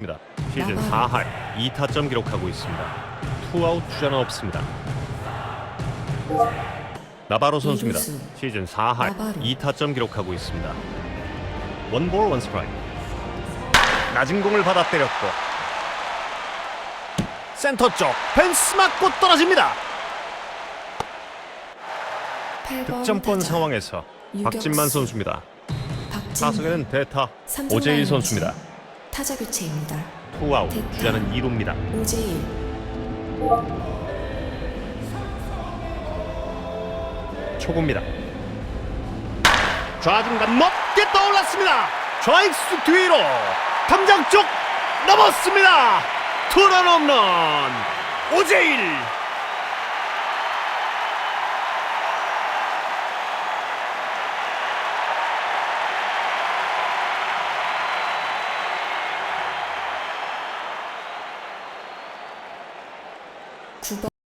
입니다. 시즌 4할 2타점 기록하고 있습니다. 투아웃 주자는 없습니다. 나바로 선수입니다. 시즌 4할 나바로. 2타점 기록하고 있습니다. 원볼 원스트라이크. 낮은 공을 받아 때렸고 센터 쪽 펜스 맞고 떨어집니다. 득점권 상황에서 박진만 선수입니다. 타석에는 대타 오재일 선수입니다. 타자 교체입니다. 투아웃. 주자는 2루입니다. 오재일 초구입니다. 좌중간 높게 떠올랐습니다. 좌익수 뒤로 탐장 쪽 넘었습니다. 투런 홈런 오재일